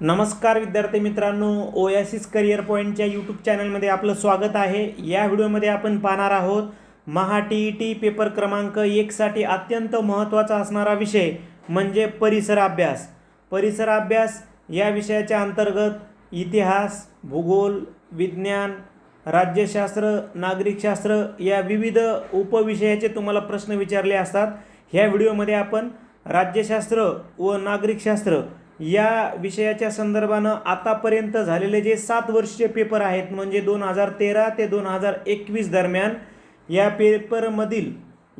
नमस्कार विद्यार्थी मित्रांनो ओयासिस करिअर पॉईंटच्या यूट्यूब चॅनलमध्ये आपलं स्वागत आहे. या व्हिडिओमध्ये आपण पाहणार आहोत Maha T E T paper क्रमांक एकसाठी अत्यंत महत्त्वाचा असणारा विषय म्हणजे परिसर अभ्यास. परिसर अभ्यास या विषयाच्या अंतर्गत इतिहास भूगोल विज्ञान राज्यशास्त्र नागरिकशास्त्र या विविध उपविषयाचे तुम्हाला प्रश्न विचारले असतात. ह्या व्हिडिओमध्ये आपण राज्यशास्त्र व नागरिकशास्त्र या विषयाच्या संदर्भानं आतापर्यंत झालेले जे सात वर्षीय पेपर आहेत म्हणजे दोन हजार तेरा ते दोन हजार एकवीस दरम्यान या पेपरमधील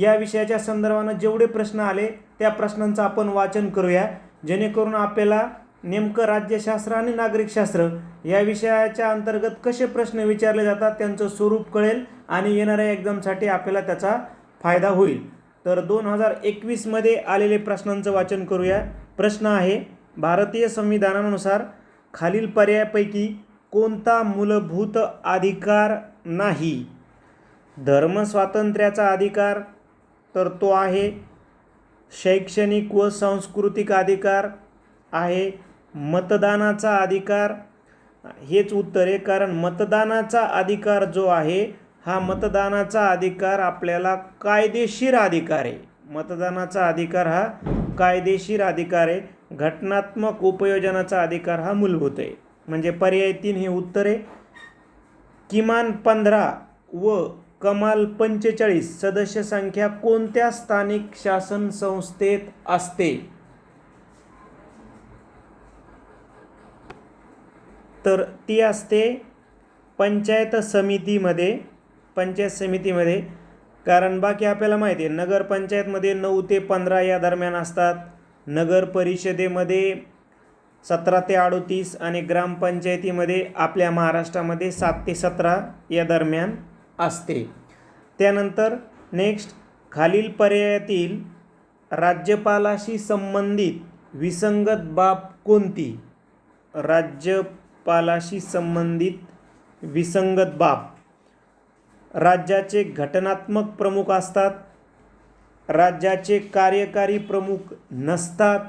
या विषयाच्या संदर्भानं जेवढे प्रश्न आले त्या प्रश्नांचं आपण वाचन करूया. जेणेकरून आपल्याला नेमकं राज्यशास्त्र आणि नागरिकशास्त्र या विषयाच्या अंतर्गत कसे प्रश्न विचारले जातात त्यांचं स्वरूप कळेल आणि येणाऱ्या एक्झामसाठी आपल्याला त्याचा फायदा होईल. तर दोन हजार एकवीसमध्ये आलेले प्रश्नांचं वाचन करूया. प्रश्न आहे भारतीय संविधानानुसार खालील पर्यायापैकी कोणता मूलभूत अधिकार नाही? धर्मस्वातंत्र्याचा अधिकार तर तो आहे. शैक्षणिक व सांस्कृतिक अधिकार आहे. मतदानाचा अधिकार. हेच उत्तर आहे कारण मतदानाचा अधिकार जो आहे हा मतदानाचा अधिकार आपल्याला कायदेशीर अधिकार आहे. मतदानाचा अधिकार हा कायदेशीर अधिकार आहे. घटनात्मक उपयोजनाचा अधिकार हा मूलभूत आहे. म्हणजे पर्याय तीन हे उत्तरे किमान पंधरा व कमाल पंचेचाळीस सदस्य संख्या कोणत्या स्थानिक शासन संस्थेत असते? तर ती असते पंचायत समितीमध्ये पंचायत समितीमध्ये. कारण बाकी आपल्याला माहिती आहे नगरपंचायतमध्ये नऊ ते पंधरा या दरम्यान असतात. नगर परिषदेमध्ये सतरा ते अडोतीस आणि ग्रामपंचायतीमध्ये आपल्या महाराष्ट्रामध्ये सात ते सतरा या दरम्यान असते. त्यानंतर नेक्स्ट खालील पर्यायातील राज्यपालाशी संबंधित विसंगत बाब कोणती? राज्यपालाशी संबंधित विसंगत बाब. राज्याचे घटनात्मक प्रमुख असतात. राज्याचे कार्यकारी प्रमुख नसतात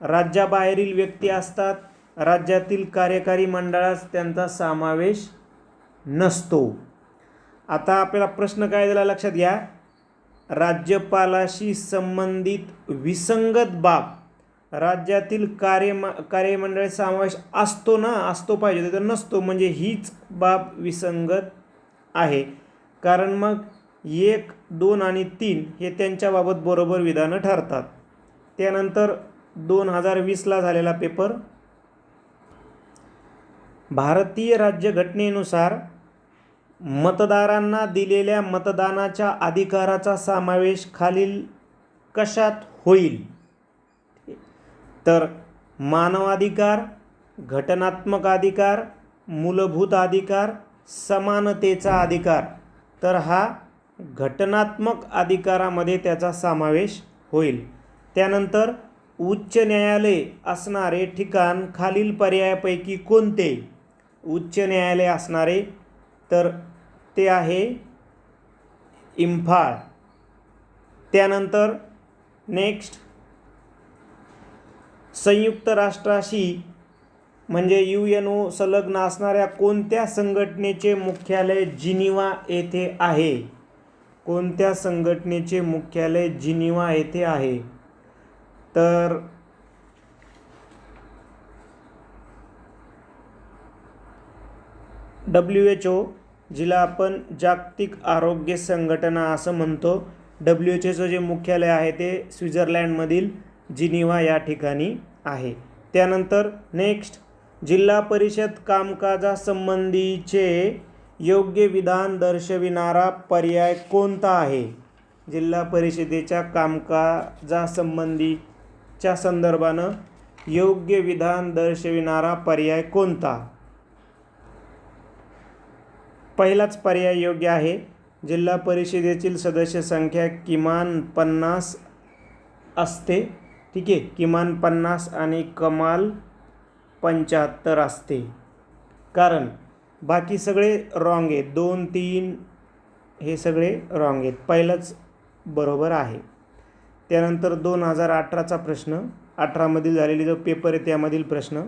राज्याबाहेरील व्यक्ती असतात राज्यातील कार्यकारी मंडळास त्यांचा समावेश नसतो. आता आपल्याला प्रश्न काय दिला लक्षात घ्या. राज्यपालाशी संबंधित विसंगत बाब. राज्यातील कार्य कार्यमंडळ समावेश असतो ना असतो पाहिजे तर नसतो. म्हणजे हीच बाब विसंगत आहे. कारण मग एक दोन आणि तीन हे त्यांच्याबाबत बरोबर विधानं ठरतात. त्यानंतर दोन हजार वीसला झालेला पेपर भारतीय राज्यघटनेनुसार मतदारांना दिलेल्या मतदानाच्या अधिकाराचा समावेश खालील कशात होईल? तर मानवाधिकार घटनात्मक अधिकार मूलभूत अधिकार समानतेचा अधिकार. तर हा घटनात्मक अधिकारामध्ये त्याचा समावेश होईल. त्यानंतर उच्च न्यायालय असणारे ठिकाण खालील पर्यायापैकी कोणते? उच्च न्यायालय असणारे तर ते आहे इम्फाळ. त्यानंतर नेक्स्ट संयुक्त राष्ट्राशी म्हणजे यू एन ओ संलग्न असणाऱ्या कोणत्या संघटनेचे मुख्यालय जिनिवा येथे आहे? कोणत्या संघटनेचे मुख्यालय जिनिवा येथे आहे? तर डब्ल्यू एच ओ जिला आपण जागतिक आरोग्य संघटना असं म्हणतो. डब्ल्यू एच ओचं जे मुख्यालय आहे ते स्वित्झर्लंडमधील जिनिवा या ठिकाणी आहे. त्यानंतर नेक्स्ट जिल्हा परिषद कामकाजासंबंधीचे योग्य विधान दर्शविणारा पर्याय कोणता आहे? जिल्हा परिषदेच्या कामकाजासंबंधीच्या संदर्भानं योग्य विधान दर्शविणारा पर्याय कोणता? पहिलाच पर्याय योग्य आहे. जिल्हा परिषदेतील सदस्य संख्या किमान पन्नास असते. ठीक आहे. किमान पन्नास आणि कमाल पंच्याहत्तर असते. कारण बाकी सगळे रॉंग आहेत. दोन तीन हे सगळे रॉंग आहेत. पहिलंच बरोबर आहे. त्यानंतर दोन हजार अठराचा प्रश्न. अठरामधील झालेली जो पेपर आहे त्यामधील प्रश्न.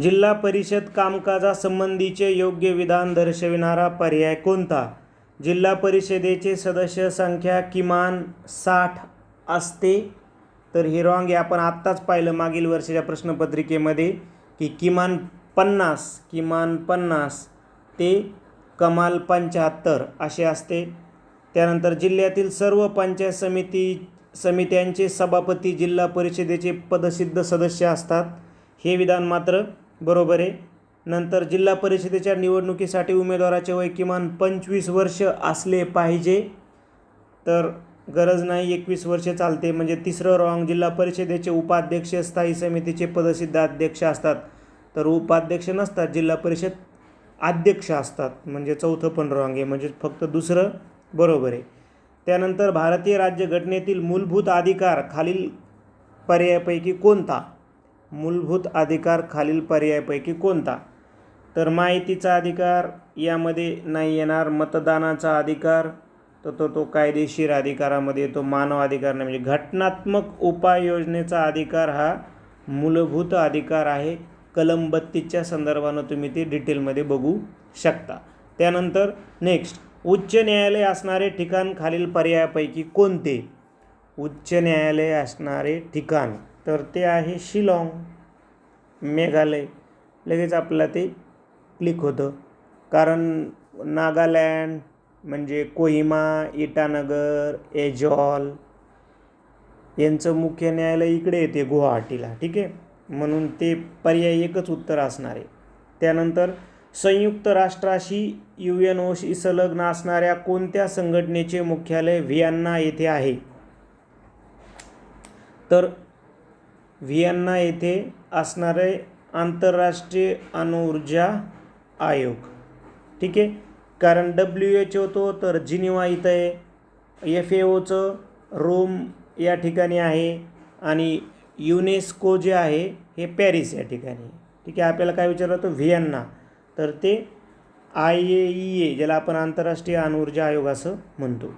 जिल्हा परिषद कामकाजासंबंधीचे योग्य विधान दर्शविणारा पर्याय कोणता? जिल्हा परिषदेचे सदस्य संख्या किमान साठ असते. तर हे रॉंग आहे. आपण आत्ताच पाहिलं मागील वर्षाच्या प्रश्नपत्रिकेमध्ये की किमान पन्नास किमान पन्नास ते कमाल पंच्याहत्तर असे असते. त्यानंतर जिल्ह्यातील सर्व पंचायत समिती समित्यांचे सभापती जिल्हा परिषदेचे पदसिद्ध सदस्य असतात. हे विधान मात्र बरोबर आहे. नंतर जिल्हा परिषदेच्या निवडणुकीसाठी उमेदवाराचे वय किमान पंचवीस वर्ष असले पाहिजे. तर गरज नाही एकवीस वर्षे चालते. म्हणजे तिसरं रॉंग जिल्हा परिषदेचे उपाध्यक्ष स्थायी समितीचे पदसिद्ध अध्यक्ष असतात. तर उपाध्यक्ष नसतात जिल्हा परिषद अध्यक्ष असतात. म्हणजे चौथं पण रॉंग आहे म्हणजे फक्त दुसरं बरोबर आहे. त्यानंतर भारतीय राज्यघटनेतील मूलभूत अधिकार खालील पर्यायापैकी कोणता? मूलभूत अधिकार खालील पर्यायापैकी कोणता? तर माहितीचा अधिकार यामध्ये नाही येणार मतदानाचा अधिकार तर तो तो कायदेशीर अधिकारामध्ये येतो मानव अधिकार नाही. म्हणजे घटनात्मक उपाययोजनेचा अधिकार हा मूलभूत अधिकार आहे. कलम बत्तीसच्या संदर्भानं तुम्ही ते डिटेलमध्ये बघू शकता. त्यानंतर नेक्स्ट उच्च न्यायालय असणारे ठिकाण खालील पर्यायापैकी कोणते? उच्च न्यायालय असणारे ठिकाण तर ते आहे शिलाँग मेघालय. लगेच आपल्याला ते क्लिक होतं. कारण नागालँड म्हणजे कोहिमा इटानगर एजॉल यांचं मुख्य न्यायालय इकडे येते गुवाहाटीला ठीक आहे? म्हणून ते पर्याय एकच उत्तर असणार. आहे त्यानंतर संयुक्त राष्ट्राशी यू एन ओशी संलग्न असणाऱ्या कोणत्या संघटनेचे मुख्यालय व्हिएन्ना येथे आहे? तर व्हिएन्ना येथे असणारे आंतरराष्ट्रीय अणुऊर्जा आयोग. ठीक आहे? कारण डब्ल्यू एच ओ तो तर जिनिवा इथं आहे. एफ ए ओचं रोम या ठिकाणी आहे. आणि युनेस्को जे आहे हे पॅरिस या ठिकाणी. ठीक आहे आपल्याला काय विचारलं होतं? व्हिएन्ना. तर ते आय ए ई ए ज्याला आपण आंतरराष्ट्रीय अणुऊर्जा आयोग असं म्हणतो.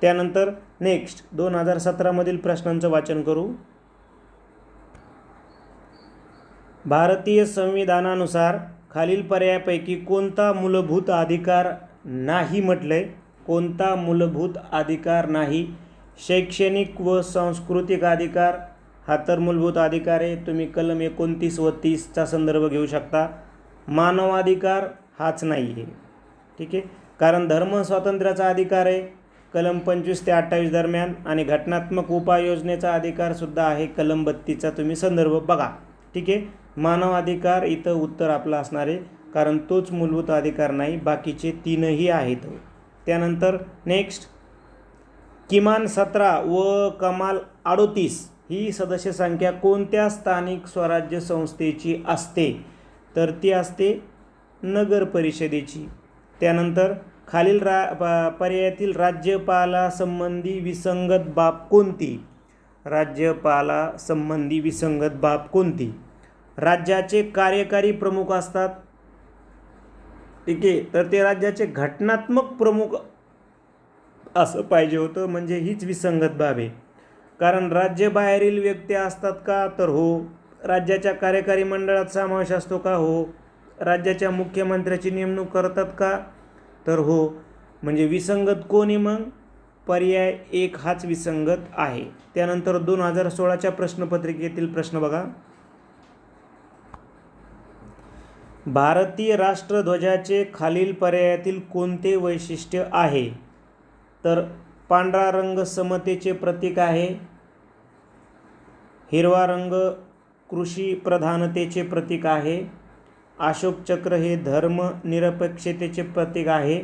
त्यानंतर नेक्स्ट दोन हजार सतरामधील प्रश्नांचं वाचन करू. भारतीय संविधानानुसार खालील पर्यायापैकी कोणता मूलभूत अधिकार नाही म्हटलं आहे कोणता मूलभूत अधिकार नाही? शैक्षणिक व सांस्कृतिक अधिकार हा तर मूलभूत अधिकार आहे. तुम्ही कलम एकोणतीस व तीसचा संदर्भ घेऊ शकता. मानवाधिकार हाच नाही आहे ठीक आहे? कारण धर्म स्वातंत्र्याचा अधिकार आहे. कलम पंचवीस ते अठ्ठावीस दरम्यान आणि घटनात्मक उपाययोजनेचा अधिकारसुद्धा आहे. कलम बत्तीसचा तुम्ही संदर्भ बघा. ठीक आहे? मानव अधिकार इथं उत्तर आपलं असणार आहे. कारण तोच मूलभूत अधिकार नाही. बाकीचे तीनही आहेत. त्यानंतर नेक्स्ट किमान सतरा व कमाल अडोतीस. ही सदस्य संख्या कोणत्या स्थानिक स्वराज्य संस्थेची असते? तर ती असते नगर परिषदेची. त्यानंतर खालील रा प- पर्यायातील राज्यपालासंबंधी विसंगत बाब कोणती? राज्यपालासंबंधी विसंगत बाब कोणती? राज्याचे कार्यकारी प्रमुख असतात. ठीक आहे तर ते राज्याचे घटनात्मक प्रमुख असं पाहिजे होतं म्हणजे हीच विसंगत बाब आहे. कारण राज्याबाहेरील व्यक्ती असतात का तर हो. राज्याच्या कार्यकारी मंडळात समावेश असतो का? हो. राज्याच्या मुख्यमंत्र्याची नेमणूक करतात का? तर हो. म्हणजे विसंगत कोणी मग? पर्याय एक हाच विसंगत आहे. त्यानंतर दोन हजार सोळाच्या प्रश्नपत्रिकेतील प्रश्न बघा. भारतीय राष्ट्रध्वजाचे खालील पर्यायातील कोणते वैशिष्ट्य आहे? तर पांढरा रंग समतेचे प्रतीक आहे. हिरवा रंग कृषी प्रधानतेचे प्रतीक आहे. अशोक चक्र हे धर्मनिरपेक्षतेचे प्रतीक आहे.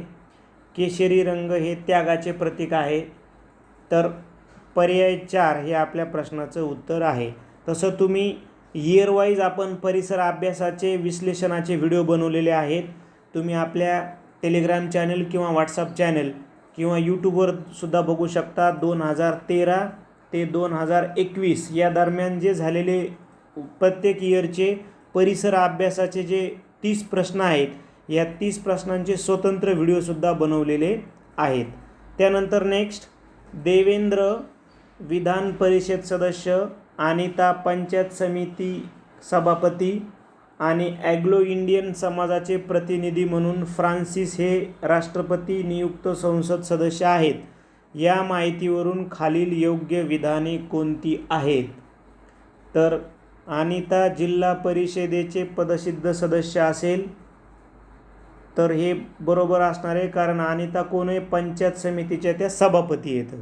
केशरी रंग हे त्यागाचे प्रतीक आहे. तर पर्याय चार हे आपल्या प्रश्नाचं उत्तर आहे. तसं तुम्ही इयरवाईज आपण परिसर अभ्यासाचे विश्लेषणाचे व्हिडिओ बनवलेले आहेत. तुम्ही आपल्या टेलिग्राम चॅनल किंवा व्हॉट्सअप चॅनल किंवा यूट्यूबवर सुद्धा बघू शकता. दोन हजार तेरा ते दोन हजार एकवीस या दरम्यान जे झालेले प्रत्येक इयरचे परिसर अभ्यासाचे जे तीस प्रश्न आहेत या तीस प्रश्नांचे स्वतंत्र व्हिडिओसुद्धा बनवलेले आहेत. त्यानंतर नेक्स्ट देवेंद्र विधान परिषद सदस्य अनिता पंचायत समिती सभापती आणि ॲग्लो इंडियन समाजाचे प्रतिनिधी म्हणून फ्रान्सिस हे राष्ट्रपती नियुक्त संसद सदस्य आहेत. या माहितीवरून खालील योग्य विधाने कोणती आहेत? तर अनिता जिल्हा परिषदेचे पदसिद्ध सदस्य असेल. तर हे बरोबर असणार आहे कारण अनिता कोण आहे? पंचायत समितीच्या त्या सभापती आहेत.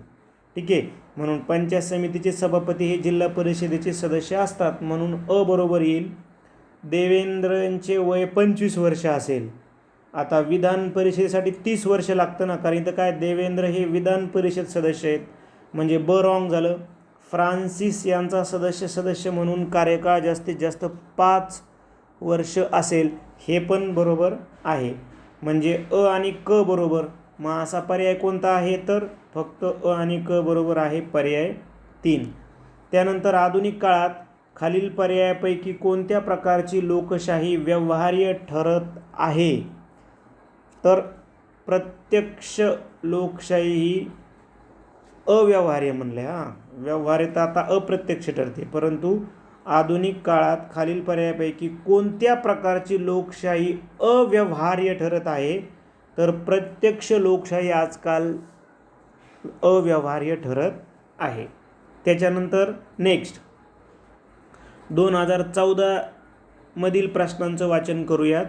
ठीक आहे? म्हणून पंचायत समितीचे सभापती हे जिल्हा परिषदेचे सदस्य असतात. म्हणून अ बरोबर येईल. देवेंद्रचे वय पंचवीस वर्ष असेल. आता विधान परिषदेसाठी तीस वर्ष लागतं ना कारण इथं काय देवेंद्र हे विधान परिषद सदस्य आहेत. म्हणजे ब रॉंग झालं. फ्रान्सिस यांचा सदस्य सदस्य म्हणून कार्यकाळ जास्तीत जास्त पाच वर्ष असेल हे पण बरोबर आहे. म्हणजे अ आणि क बरोबर. मग असा पर्याय कोणता आहे तर? फक्त अ आणि क बरोबर आहे पर्याय तीन. त्यानंतर आधुनिक काळात खालील पर्यायापैकी कोणत्या प्रकारची लोकशाही व्यवहार्य ठरत आहे? तर प्रत्यक्ष लोकशाही ही अव्यवहार्य म्हणले हां. व्यवहार्यता आता अप्रत्यक्ष ठरते परंतु आधुनिक काळात खालील पर्यायापैकी कोणत्या प्रकारची लोकशाही अव्यवहार्य ठरत आहे तर प्रत्यक्ष लोकशाही आजकाल अव्यवहार्य ठरत आहे. त्याच्यानंतर नेक्स्ट दोन हजार चौदामधील प्रश्नांचं वाचन करूयात.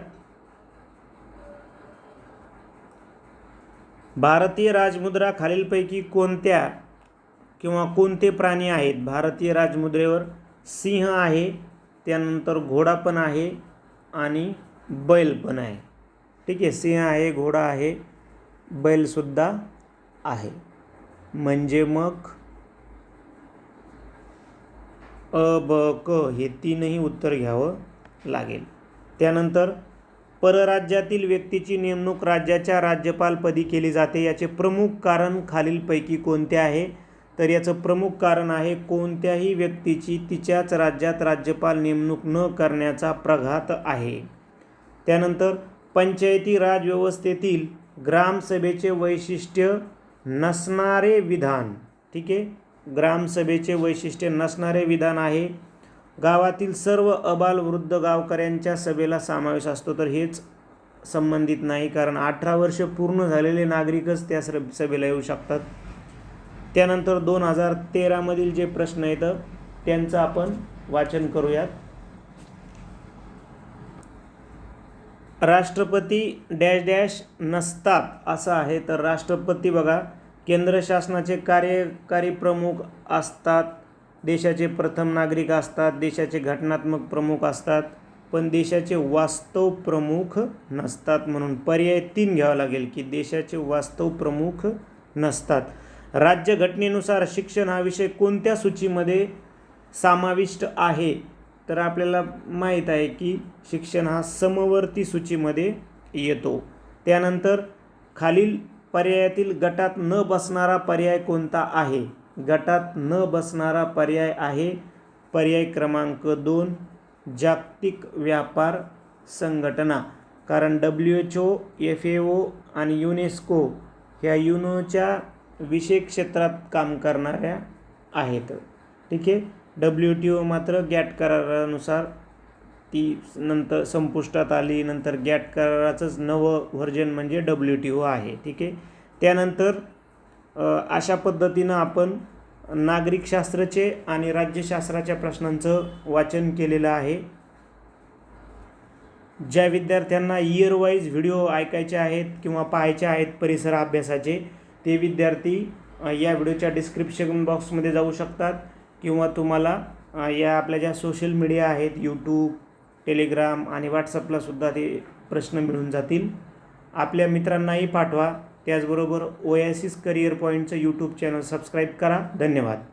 भारतीय राजमुद्रा खालीलपैकी कोणत्या किंवा कोणते प्राणी आहेत? भारतीय राजमुद्रेवर सिंह आहे त्यानंतर घोडा पण आहे आणि बैल पण आहे. ठीक आहे सिंह आहे घोडा आहे बैलसुद्धा आहे. म्हणजे मग अ ब क हे तीनही उत्तर घ्यावं लागेल. त्यानंतर परराज्यातील व्यक्तीची नेमणूक राज्याच्या राज्यपालपदी केली जाते. याचे प्रमुख कारण खालीलपैकी कोणते आहे? तर याचं प्रमुख कारण आहे कोणत्याही व्यक्तीची तिच्याच राज्यात राज्यपाल नेमणूक न करण्याचा प्रघात आहे. त्यानंतर पंचायती राज व्यवस्थेतील ग्रामसभेचे वैशिष्ट्य नसणारे विधान. ठीक आहे? ग्रामसभेचे वैशिष्ट्य नसणारे विधान आहे. गावातील सर्व अबाल वृद्ध गावकऱ्यांच्या सभेला समावेश असतो. तर हेच संबंधित नाही कारण अठरा वर्ष पूर्ण झालेले नागरिकच त्या सर सभेला येऊ शकतात. त्यानंतर दोन हजार तेरामधील जे प्रश्न आहेत त्यांचं आपण वाचन करूयात. राष्ट्रपती डॅश डॅश नसतात असं आहे. तर राष्ट्रपती बघा केंद्र शासनाचे कार्यकारी प्रमुख असतात. देशाचे प्रथम नागरिक असतात देशाचे घटनात्मक प्रमुख असतात पण देशाचे वास्तव प्रमुख नसतात म्हणून पर्याय तीन घ्यावा लागेल की देशाचे वास्तव प्रमुख नसतात. राज्यघटनेनुसार शिक्षण हा विषय कोणत्या सूचीमध्ये समाविष्ट आहे? तर आपल्याला माहीत आहे की शिक्षण हा समवर्ती सूचीमध्ये येतो. त्यानंतर खालील पर्यायातील गटात न बसणारा पर्याय कोणता आहे? गटात न बसणारा पर्याय आहे. पर्याय क्रमांक दोन जागतिक व्यापार संघटना. कारण W H O F A O आणि युनेस्को ह्या युनोच्या विषय क्षेत्रात काम करणाऱ्या आहेत. ठीक आहे? डब्ल्यू टी ओ मात्र गॅट करारानुसार ती नंतर संपुष्टात आली. नंतर गॅट कराराचंच नवं व्हर्जन म्हणजे डब्ल्यू टी ओ आहे. ठीक आहे? त्यानंतर अशा पद्धतीनं आपण नागरिकशास्त्राचे आणि राज्यशास्त्राच्या प्रश्नांचं वाचन केलेलं आहे. ज्या विद्यार्थ्यांना इयरवाईज व्हिडिओ ऐकायचे आहेत किंवा पाहायचे आहेत परिसर अभ्यासाचे ते विद्यार्थी या व्हिडिओच्या डिस्क्रिप्शन बॉक्समध्ये जाऊ शकतात किंवा तुम्हाला या आपल्या ज्या सोशल मीडिया आहेत यूट्यूब टेलिग्राम आणि व्हॉट्सअपलासुद्धा ते प्रश्न मिळून जातील. आपल्या मित्रांनाही पाठवा. त्याचबरोबर ओयासिस करिअर पॉईंटचं यूट्यूब चॅनल सबस्क्राईब करा. धन्यवाद.